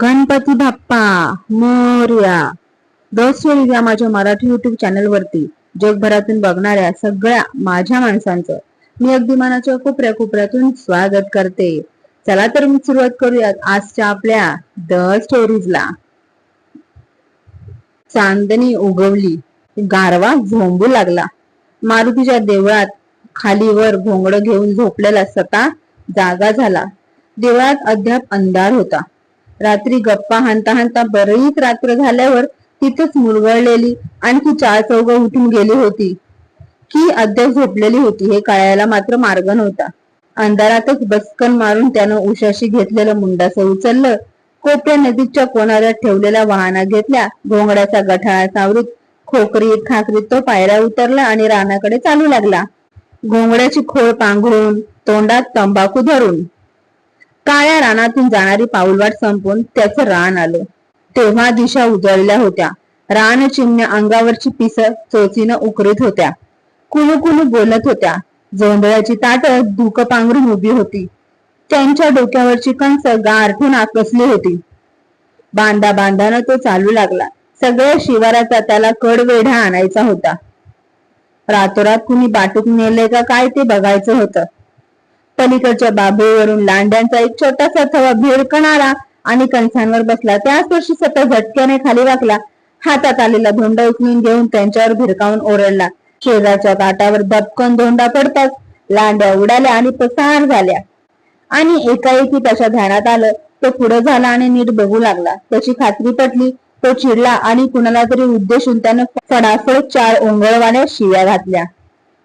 Ganpati Bappa Morya. The या माझ्या Marathi YouTube channel वरती. जगभरातून बघणाऱ्या सगळ्या माझ्या माणसांचं. मी अगदी मनाच्या कोपऱ्या कोपऱ्यातून स्वागत करते. चला तर मी सुरुवात करूयात आजच्या आपल्या द स्टोरीजला चांदणी उगवली. गारवा झोंबू लागला. मारुतीच्या देवळात खालीवर घोंगड घेऊन झोपलेला सता जागा झाला. देवळात अद्याप अंधार होता. रात्री गप्पा हाणता हाणता बरीच रात्र झाल्यावर तिथेच मुरगळलेली आणखी चार चौघ उठून गेली होती. की अद्याप झोपलेली होती हे कळायला मात्र मार्ग नव्हता. अंधारातच बसकन मारून त्यानं उशाशी घेतलेलं मुंडास उचललं. कोपऱ्या नदीच्या कोणाऱ्यात ठेवलेल्या वाहना घेतल्या. घोंगड्याचा गठाळा सावरीत खोकरीत खाकरीत तो पायऱ्या उतरला आणि रानाकडे चालू लागला. घोंगड्याची खोळ पांघरून तोंडात तंबाखू धरून. काळ्या रानातून जाणारी पाऊलवाट संपून त्याचं रान आलं. तेव्हा दिशा उजळल्या होत्या. रान चिमण्या अंगावरची पिस चोचीनं उकरीत होत्या. कुलू बोलत होत्या. जोंधळ्याची ताट धुक पांघरून उभी होती. त्यांच्या डोक्यावरची कंस गारठून आकसली होती. बांधा बांधानं तो चालू लागला. सगळ्या शिवाराचा त्याला कडवेढा आणायचा होता. रातोरात कुणी बाटूक नेले का काय ते बघायचं होतं. पलीकडच्या बाबूवरून लांड्यांचा एक छोटासा थवा भिरकणारा आणि कणसांवर बसला. त्याच वर्षी सतत झटक्याने खाली वाकला. हातात आलेला धोंडा उचलून घेऊन त्यांच्यावर भिरकावून ओरडला. शेजारच्या काटावर दपकन धोंडा पडताच लांड्या उडाल्या आणि पसार झाल्या. आणि एकाएकी त्याच्या ध्यानात आलं. तो पुढे झाला आणि नीट बघू लागला. त्याची खात्री पटली. तो चिडला आणि कुणाला तरी उद्देशून त्यानं फडाफड चार ओंगळवाने शिव्या घातल्या.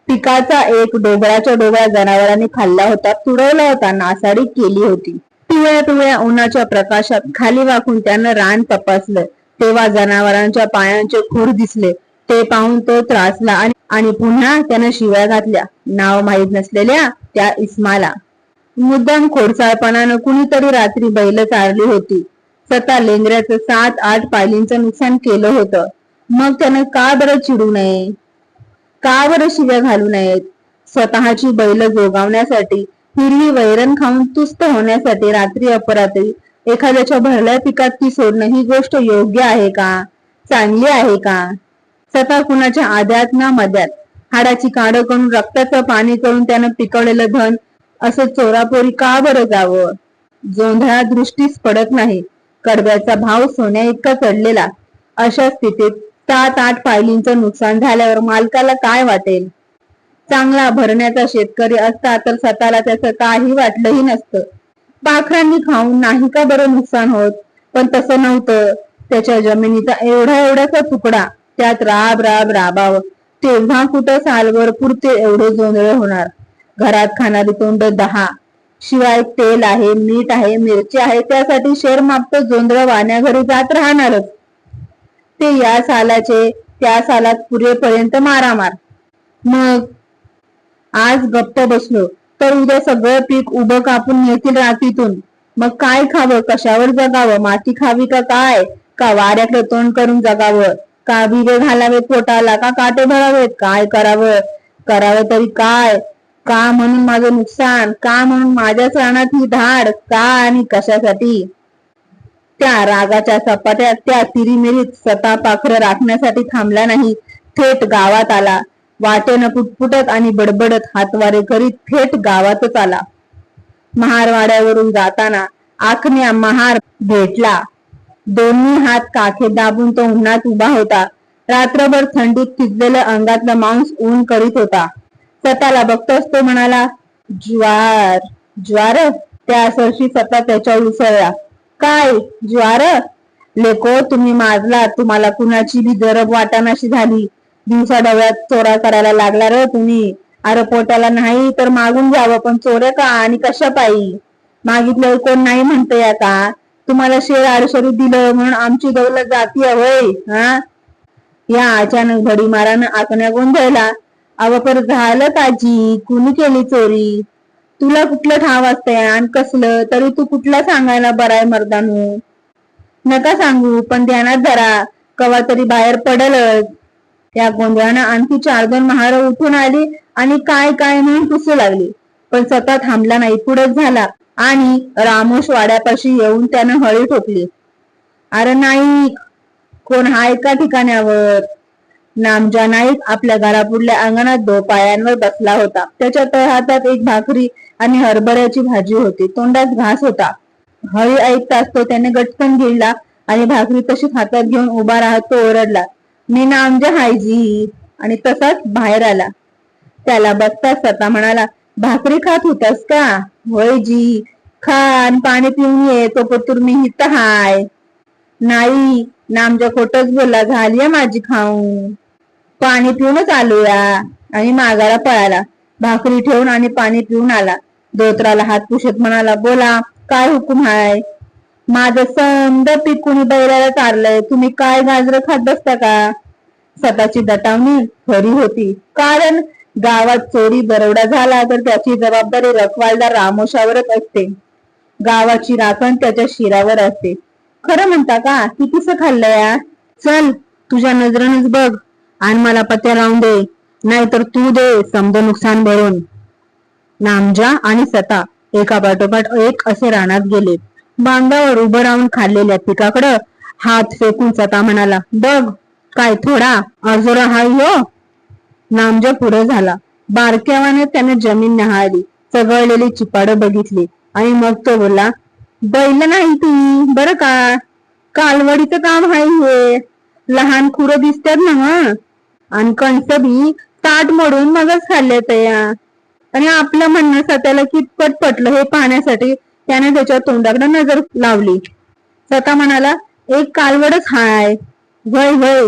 पिकाचा एक डोगराच्या डोगरा जनावरांनी खाल्ला होता तुडवला होता नासाडी केली होती. पिवळ्या पिवळ्या उन्हाच्या प्रकाशात खाली वाकून त्यानं रान तपासलं. तेव्हा जनावरांच्या पायांचे खूर दिसले. ते पाहून तो त्रासला आणि आणि पुन्हा त्यानं शिव्या घातल्या. नाव माहीत नसलेल्या त्या इस्माला. मुद्दाम खोडसाळपणानं कुणीतरी रात्री बैल चारली होती. स्वतः लेंगऱ्याचं सात आठ पायलींचं नुकसान केलं होतं. मग त्यानं का बरं चिडू नये? का बरं शिव्या घालू नयेत? स्वतःची बैल जोगावण्यासाठी हिरवी वैरण खाऊन तुस्त होण्यासाठी रात्री अपरात्री एखाद्याच्या भरल्या पिकात ती सोडणं ही गोष्ट योग्य आहे का? चांगली आहे का? स्वतः कुणाच्या आद्यात ना मध्यात हाडाची काढ करून रक्ताचं पाणी करून त्यानं पिकवलेलं धन असं चोरापोरी का बरं जावं? जोंधळा दृष्टीस पडत नाही. कडब्याचा भाव सोन्या इतका चढलेला. अशा स्थितीत सात आठ पायलींचं नुकसान झाल्यावर मालकाला काय वाटेल? चांगला भरण्याचा शेतकरी असता तर स्वतःला त्याचं काही वाटलंही नसतं. पाखरांनी खाऊन नाही का बरं नुकसान होत? पण तसं नव्हतं. त्याच्या जमिनीचा एवढा एवढाचा तुकडा त्यात राब राब राबावं. तेव्हा कुठं सालवर पुरते एवढे जोंधळे होणार? घरात खाणारी तोंड दहा. शिवाय तेल आहे मीठ आहे मिरची आहे त्यासाठी शेर मापत जोंधळ वाण्याघरी जात राहणारच. ते या सालाचे त्या सालात पुरेपर्यंत मारामार. मग? आज गप्प बसलो तर उद्या सगळं पीक उभं कापून येतील रातीतून. मग काय खावं कशावर जगावं माती खावी का काय? का वाऱ्याकडे तोंड करून जगावं? का बिबे घालावेत पोटाला का काटे भरावेत? काय करावं? करावं तरी काय? का म्हणून माझं नुकसान? का म्हणून माझ्या रानात ही धाड? का आणि कशासाठी? त्या रागाच्या सपाट्यात त्या तिरीमिरीत स्वतः पाखरं राखण्यासाठी थांबला नाही. थेट गावात आला. वाटेनं पुटपुटत आणि बडबडत हातवारे करीत थेट गावातच आला. महारवाड्यावरून जाताना आखण्या महार भेटला. दोन्ही हात काखे दाबून तो उन्हात उभा होता. रात्रभर थंडीत थिजलेलं अंगातलं मांस ऊन करीत होता. स्वतःला बघतोच तो म्हणाला ज्वार ज्वार? त्या सरशी स्वतः त्याच्या उसळला काय ज्वार? लेको तुम्ही माजला तुम्हाला कुणाची बी जरब वाटानाशी झाली. दिवसा डव्यात चोरा करायला लागला र तुम्ही. अरे पोटाला नाही तर मागून जावं पण चोऱ्या का? आणि कशा पायी? मागितलं कोण नाही म्हणते या का तुम्हाला शेर आडशरी दिलं म्हणून आमची दौलत जाती होय हा? या अचानक भडीमारानं आकण्या गोंधळला. अव पर झालं काजी कुणी केली चोरी? तुला कुठलं ठाव असतंय? आणि कसलं? तरी तू कुठला सांगायला बराय मर्दानू? नका सांगू पण ध्यानात धरा. कवा तरी बाहेर पडलच त्या गोंधळानं आणखी चार दोन महार उठून आली आणि काय काय म्हणून पुसू लागली. पण स्वतः थांबला नाही पुढेच झाला. आणि रामोश वाड्यापाशी येऊन त्यानं हळी ठोकली. अरे नाईक कोण हाय का ठिकाण्यावर? नामजा नाईक आपल्या घरापुढल्या अंगणात दो पायांवर बसला होता. त्याच्या तळ हातात एक भाकरी आणि हरभऱ्याची भाजी होती. तोंडात घास होता. हळी ऐकताच तो त्याने गटकन गिळला आणि भाकरी तशीच हातात घेऊन उभा राहत तो ओरडला मी नामजा हायजी. आणि तसाच बाहेर आला. त्याला बघताच स्वतः म्हणाला भाकरी खात होतास का? होय जी खा आणि पाणी पिऊन ये तो पतूर मी हित हाय. नाही नामजा खोटच बोलला झाली माझी खाऊन. पाणी पिऊनच आलोया. आणि मागाला पळाला. भाकरी ठेवून आणि पाणी पिऊन आला. धोत्राला हात पुसत म्हणाला बोला काय हुकूम हाय? माझं संद पीक कुणी बैलाला चारलंय तुम्ही काय गाजर खात बसता का? स्वतःची दटावणी खरी होती. कारण गावात चोरी बरवडा झाला तर त्याची जबाबदारी रखवालदार रामोशावरच असते. गावाची राखण त्याच्या शिरावर असते. खरं म्हणता का कितीस खाल्लंय चल तुझ्या नजरेनेच बघ. आणि मला पत्या लावून दे. नाहीतर तू दे समद नुकसान भरून. नामजा आणि सता एका पाठोपाठ एक असे रानात गेले. बांधावर उभं राहून खाल्लेल्या पिकाकडं हात फेकून सता म्हणाला बघ काय थोडा आजोरा हाय हो. नामजा पुढे झाला. बारक्यावाने त्याने जमीन न्याहाळली चघळलेली चिपाड बघितली आणि मग तो बोलला बैल नाही ती बर का? कालवडीचं काम हाय हे. लहान खुरं दिसतात ना आणि कणस बी ताट मोडून मगच खाल्ले तया आणि आपलं म्हणणं स्वतःला कितपत पटलं हे पाहण्यासाठी त्याने त्याच्या तोंडाकडे नजर लावली. स्वतः म्हणाला एक कालवडच हाय. वय वय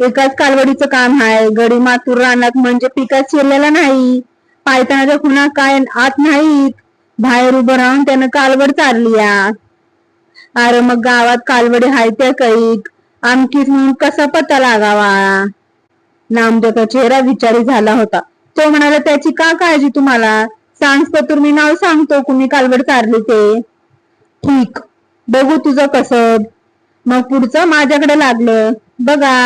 एकाच कालवडीचं काम हाय. गडी मातूर रानात म्हणजे पिकात शिरलेला नाही. पायतानाच्या खुणा काय आत नाहीत. बाहेर उभं राहून त्यानं कालवड चालली या. अरे मग गावात कालवडी हाय त्या कैक. आमकीच म्हणून कसा पत्ता लागावा? नामदेवचा चेहरा विचारी झाला होता. तो म्हणाला त्याची का काळजी तुम्हाला? सांग पतूर मी नाव सांगतो कुणी कालवड चारली ते. ठीक बघू तुझं कसं. मग पुढचं माझ्याकडे लागलं. बघा.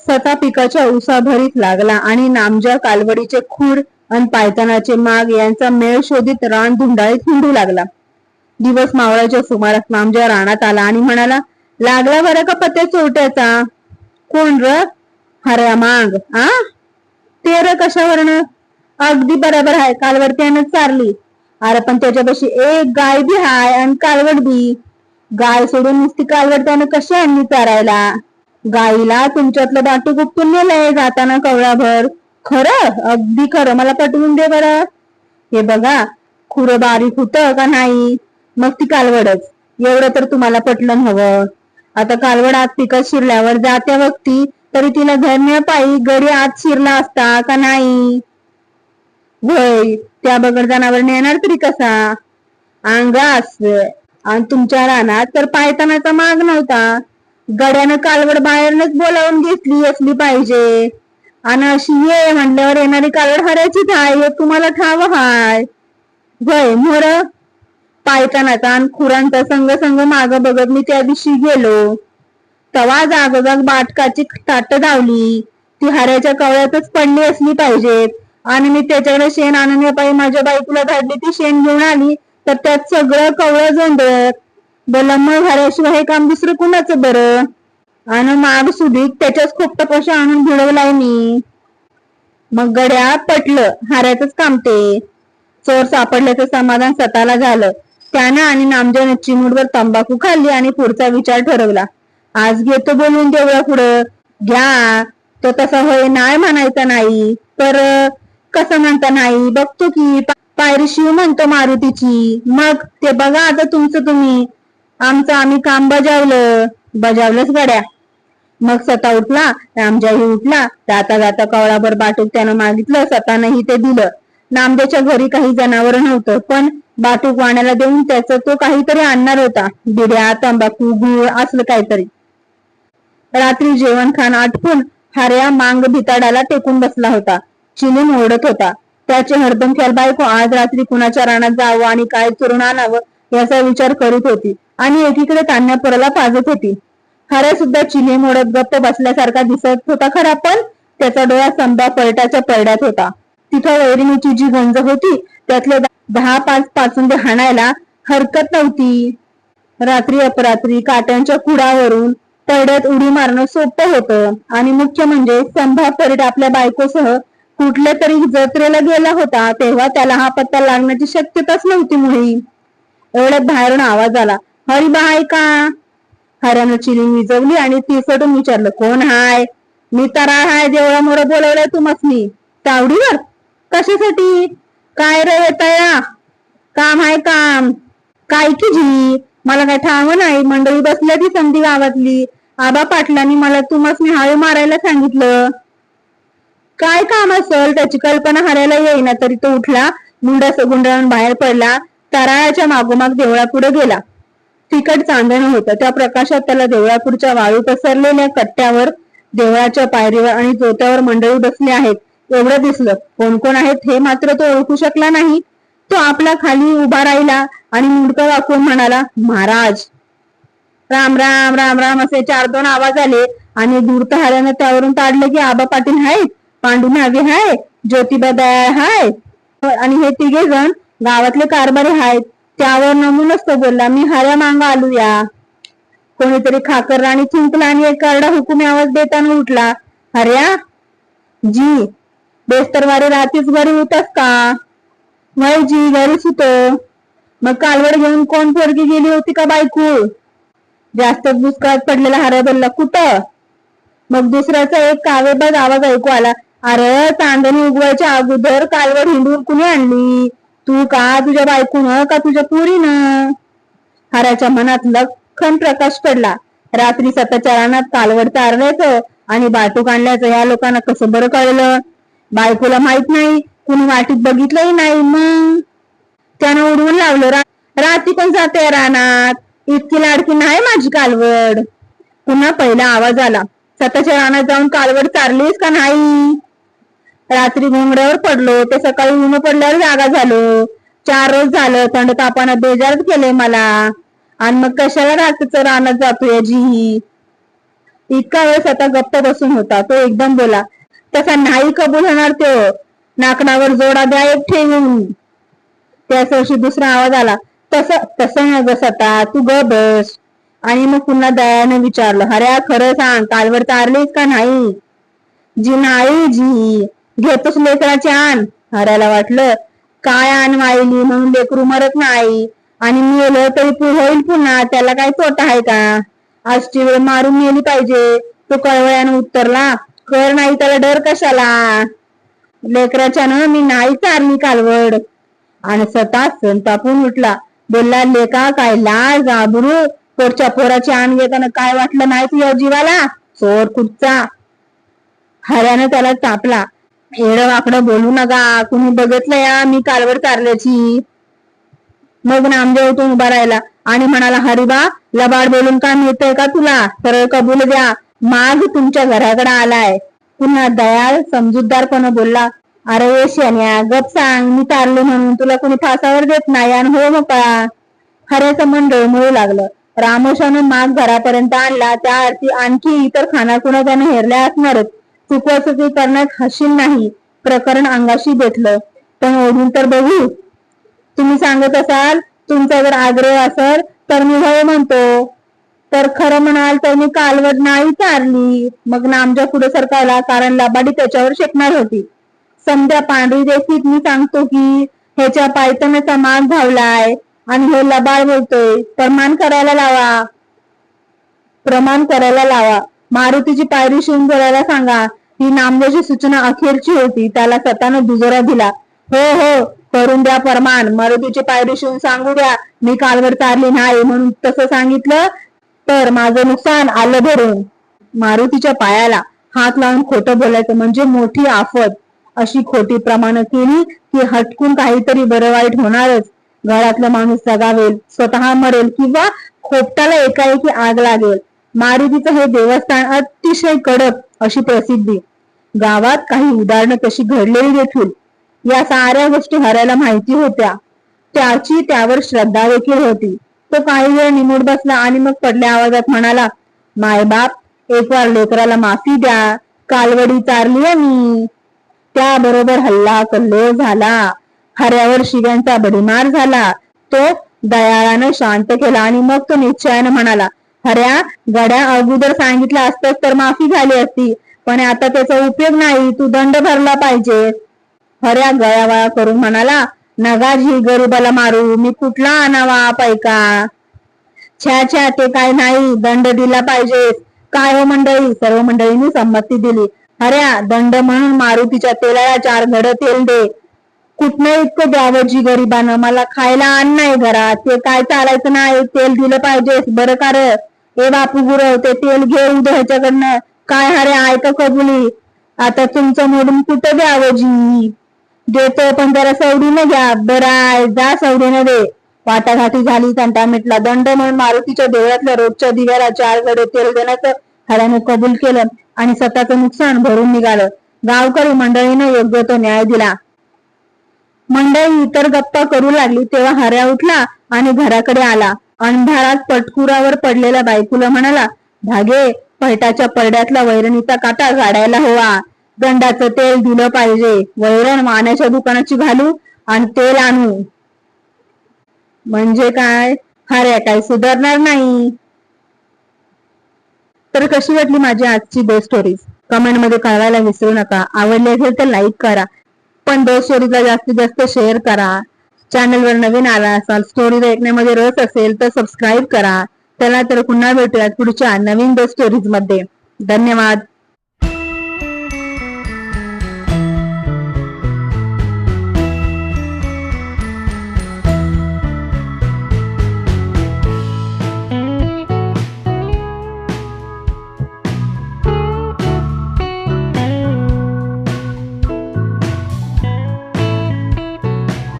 स्वतः पिकाच्या उसाभरीत लागला आणि नामच्या कालवडीचे खूड आणि पायतानाचे माग यांचा मेळ शोधित रान धुंडाळीत हिंडू लागला. दिवस मावळाच्या सुमारास नामजा रानात आला आणि म्हणाला लागला बरं का पत्या चोरट्याचा? कोण र? हऱ्या माग आ? ते र कशावरनं? अगदी बरोबर आहे कालवड त्यानं चारली. अरे पण त्याच्यापाशी एक गाय बी हाय आणि कालवड बी. गाय सोडून नुसती कालवड त्यानं कशी आणली चारायला? गायीला तुमच्यातलं बाटू गुप्तून नेलंय जाताना कवळाभर. खरं? अगदी खरं. मला पटवून दे बरं. हे बघा खुरं बारीक होतं का नाही? मग ती कालवडच. एवढं तर तुम्हाला पटलं हवं आता कालवड आत पिकत शिरल्यावर जात्या वक्ती तरी तिला धरण्यापायी गडी आत शिरला असता का नाही? होय त्या बगड जनावर नेणार तरी कसा? अंगास. आणि तुमच्या रानात तर पायतानाचा माग नव्हता. गड्यानं कालवड बाहेरनच बोलावून घेतली असली पाहिजे. आणि अशी ये म्हणल्यावर येणारी कालवड हरायचीच आहे हे तुम्हाला ठाव हाय. होय मोर. पायतानाचा आणि खुरांचा संग संग माग बघत मी त्या दिवशी गेलो. तवा जागोजाग बाटकाची ताट धावली. ती हाऱ्याच्या कवळ्यातच पडली असली पाहिजेत आणि मी त्याच्याकडे शेण आणण्यापायी माझ्या बायकोला धाडली ती शेण घेऊन आली तर त्यात सगळं कवळं जोंधळत. बोला मग हे काम दुसरं कुणाचं बरं? आणि माग सुधीक त्याच्याच खोपटापाशी आणून भिडवलाय मी. मग गड्या पटलं हाऱ्याच काम ते. चोर सापडल्याचं समाधान स्वतःला झालं. त्यानं आणि नामजन चिमूटवर तंबाखू खाल्ली आणि पुढचा विचार ठरवला. आज घेतो बोलून देवळा पुढं. घ्या. तो तसा होय नाही म्हणायचा नाही. तर कसं म्हणता नाही? बघतो की पायरी शिव म्हणतो मारुतीची. मग ते बघा आता तुमचं तुम्ही. आमचं आम्ही काम बजावलं. बजावलंच गड्या. मग स्वतः उठला रामजाही उठला. जाता जाता कवळाभर बाटूक त्यानं मागितलं स्वतःनंही ते दिलं. नामदेच्या घरी काही जनावर नव्हतं पण बाटूक वाण्याला देऊन त्याचं तो काहीतरी आणणार होता. बिड्या तंबाखू गुळ असलं काहीतरी. रात्री जेवण खाण आटपून हार्या मांग भिताडाला टेकून बसला होता. चिलीम ओढत होता. त्याचे हरदम ख्याल बायको आज रात्री कुणाच्या रानात जावं आणि काय चोरून आणावं याचा विचार करीत होती आणि एकीकडे तान्यापुराला पाजत होती. हार्या सुद्धा चिली मोडत गप्प बसल्यासारखा दिसत होता खरा पण त्याचा डोळा संभा पलटाच्या पडड्यात होता. तिथं वैरिणीची जी गंज होती त्यातले दहा पाच पासून ते हाणायला हरकत नव्हती. रात्री अपरात्री काट्यांच्या कुडावरून तड्यात उडी मारणं सोपं होतं. आणि मुख्य म्हणजे संभा परिट आपल्या बायकोसह कुठल्या तरी जत्रेला गेला होता तेव्हा त्याला हा पत्ता लागण्याची शक्यताच नव्हती मुळी. एवढ्यात बाहेरून आवाज आला हरिबा आहे का? हऱ्यानं चिलिंग विजवली आणि तिसटून विचारलं कोण हाय? मी तरा हाय देवळामुळे बोलवलंय तुम्हाला तावडीवर? कशासाठी? काय रे तया? काम आहे काम. काय की जी मला काय ठाव नाही. मंडळी बसल्या ती समधी गावातली. आबा पाटलांनी मला तुम्हाला हाळू मारायला सांगितलं. काय काम असल? त्याची कल्पना हरायला येईना. तरी तो उठला मुंडा गुंडाळून बाहेर पडला तराळाच्या मागोमाग देवळापुढे गेला. तिकट चांदणं होतं. त्या प्रकाशात त्याला देवळापूरच्या वाळू पसरलेल्या कट्ट्यावर देवळाच्या पायरीवर आणि जोत्यावर मंडळी बसले आहेत. एवढं दिसलं. कोण कोण आहेत हे मात्र तो ओळखू शकला नाही. तो आपला खाली उभा राहिला. आणि मुडकं वाकून म्हणाला महाराज. राम राम राम राम असे चार दोन आवाज आले आणि दूरत हाल्यानं त्यावरून काढलं की आबा पाटील हाय पांडू नागे हाय? ज्योतिबा दया हाय? आणि हे तिघे जण गावातले कारभारी आहेत. त्यावर नमूनच तो बोलला मी हऱ्या मांग आलू या कोणीतरी खाकर राणी चिंकला आणि एक करडा हुकुमी आवाज देताना उठला हर्या जी बेस्तरवारी रात्रीच घरी होतास का? वय जी घरीच होतो मग कालवड घेऊन कोण पोरगी गेली होती का बायको? जास्त दुष्काळात पडलेला हऱ्या बोलला कुठं? मग दुसऱ्याचा एक कावेबाज आवाज ऐकू आला. अरे चांदणी उगवायच्या अगोदर कालवड हिंडून कुणी आणली? तू का तुझ्या बायकून का तुझ्या पुरीनं? हऱ्याच्या मनात लखन प्रकाश पडला. रात्री स्वतःच्या रानात कालवड चारल्याचं आणि बाटूक आणल्याचं या लोकांना कसं बरं कळलं? बायकोला माहीत नाही कुणी वाटीत बघितलंही नाही मग? त्यानं उडवून लावलं. रा रात्री पण जाते रानात. इतकी लाडकी नाही माझी कालवड. पुन्हा पहिला आवाज आला. स्वतःच्या रानात जाऊन कालवड चारलीस का नाही? रात्री घोंगड्यावर पडलो. ते सकाळी ऊन पडल्यावर जागा झालो. चार रोज झालं. थंड तापानं बेजारच केले मला. आणि मग कशाला रात्रीचं रानात जातोय जी इतका वेळ स्वतः गप्प बसून होता. तो एकदम बोला तसा नाही कबूल होणार तो. नाकडावर जोडा द्या एक ठेवून. त्याच वर्षी दुसरा आवाज आला तस तसं न ग तू ग बस. आणि मग पुन्हा दयाने विचारलं अरे खरं सांग कालवर तारलीस का नाही? जी नाही जी घेतोच लेकराची आण. हऱ्याला वाटलं काय आण वाईली म्हणून लेकरू मरत नाही. आणि मेलं तरी पु- होईल पुन्हा त्याला काय तोटा आहे का? आजची वेळ मारून मेली पाहिजे. तो कळवळ्यानं उत्तरला कर नाही त्याला डर कशाला? लेकराच्या न मी नाही चारली कालवड. आणि स्वतः संतापून उठला. बोलला लेका काय लाज आबरू? पोरच्या पोराची आण घेताना काय वाटलं नाही तुझ्या जीवाला? चोर कुठचा हऱ्यानं त्याला चापला. एड वाकडं बोलू नका कुणी बघितलं या? मी कालवर चारल्याची. मग नामदेव उठून उभा राहिला आणि म्हणाला हरिबा लबाड बोलून का मिळतंय का तुला? सरळ कबूल द्या माग तुमच्या घराकडे आलाय. पुन्हा दयाळ समजूतदारपणे बोलला अरे ये शेण्या गप सांग मी तारले म्हणून तुला कोणी फासावर देत नाही आणि हो मोकळा हऱ्याचं मन डळमळू लागलं. रामोशानं माग घरापर्यंत आणला त्या अर्थी आणखी इतर खाना कुणा त्याने हेरल्या असणारच. चुकवाचुकी करण्यात हशील नाही. प्रकरण अंगाशी भेटलं पण ओढून तर बघू. तुम्ही सांगत असाल तुमचा जर आग्रह असेल तर मी हो म्हणतो. तर खरं म्हणाल तर मी कालवड नाही चारली. मग नामच्या पुढे सरकायला कारण लबाडी त्याच्यावर शेकणार होती. समजा पांढरी रेसिप मी सांगतो की ह्याच्या पायथनाचा मान धावलाय आणि हे लबाळ बोलतोय. प्रमाण करायला लावा. प्रमाण करायला लावा. मारुतीची पायरी शिवून करायला सांगा. ही नामदेवची सूचना अखेरची होती. त्याला स्वतःनं दुजोरा दिला. हो हो करून द्या प्रमाण. मारुतीची पायरी शिवून सांगू द्या. मी कालवर चारली नाही म्हणून तसं सांगितलं तर माझं नुकसान आलं भरून. मारुतीच्या पायाला हात लावून खोटं बोलायचं म्हणजे मोठी आफत. अशी खोटी प्रमाण केली की हटकून काहीतरी बरं वाईट होणारच. घरातला माणूस जगावेल स्वतः मरेल किंवा खोपटाला एकाएकी आग लागेल. मारुतीचं हे देवस्थान अतिशय कडक अशी प्रसिद्धी. गावात काही उदाहरणं कशी घडलेली देखील. या साऱ्या गोष्टी हरायला माहिती होत्या. त्याची त्यावर श्रद्धा देखील होती. तो काही वेळ निमूड बसला आणि मग पडल्या आवाजात म्हणाला मायबाप एक वार लेकराला माफी द्या. कालवडी चारली हो मी. त्याबरोबर हल्ला कल्लोळ झाला. हऱ्यावर शिव्यांचा भडीमार झाला. तो दयाळानं शांत केला आणि मग तो निश्चयानं म्हणाला हऱ्या गड्या अगोदर सांगितलं असतं तर माफी झाली असती पण आता त्याचा उपयोग नाही तू दंड भरला पाहिजे. हऱ्या गळावाळा करून म्हणाला नगाजी गरीबाला मारू मी कुठला आणावा पैका छ्या छ्या ते काय नाही दंड दिला पाहिजे काय हो मंडळी? सर्व मंडळींनी संमती दिली. हऱ्या दंड म्हणून मारुतीच्या तेलाला चार घड तेल दे. कुठनं इतकं द्यावं जी गरीबानं? मला खायला आण नाही घरात. ते काय चालायचं नाही? तेल दिलं पाहिजे बरं कार ए बापू गुरव ते तेल घे उद्या ह्याच्याकडनं. काय हरे ऐक कबुली. आता तुमचं मोडून कुठं द्यावं जी? देतो पण जरा सवडीनं घ्या. बराय जा सवडीनं दे. वाटाघाटी झाली तंटा मिटला. दंड म्हणून मारुतीच्या देवळातल्या रोजच्या दिव्याला चार गडे तेल देण्याचं हऱ्याने कबूल केलं आणि स्वतःचं नुकसान भरून निघालं. गावकरी मंडळीने योग्य तो न्याय दिला. मंडळी इतर गप्पा करू लागली तेव्हा हऱ्या उठला आणि घराकडे आला. अंधारात पटकुरावर पडलेल्या बायकूला म्हणाला भागे पैटाच्या पडड्यातला वैरणीचा काटा गाडायला हवा. दंडाचं तेल दिलं पाहिजे. वैरण मानाच्या दुकानाची घालू आणि तेल आणू. म्हणजे काय? हऱ्या काही सुधारणार नाही. तर कशी वाटली माझी आजची बेस्ट स्टोरीज कमेंटमध्ये कळवायला विसरू नका. आवडली असेल तर लाईक करा. पण बेस्ट स्टोरीजला जास्तीत जास्त शेअर करा. चॅनल वर नवीन आला असाल स्टोरी ऐकण्यामध्ये रस असेल तर सबस्क्राईब करा. चला तर पुन्हा भेटूयात पुढच्या नवीन बेस्ट स्टोरीजमध्ये. धन्यवाद.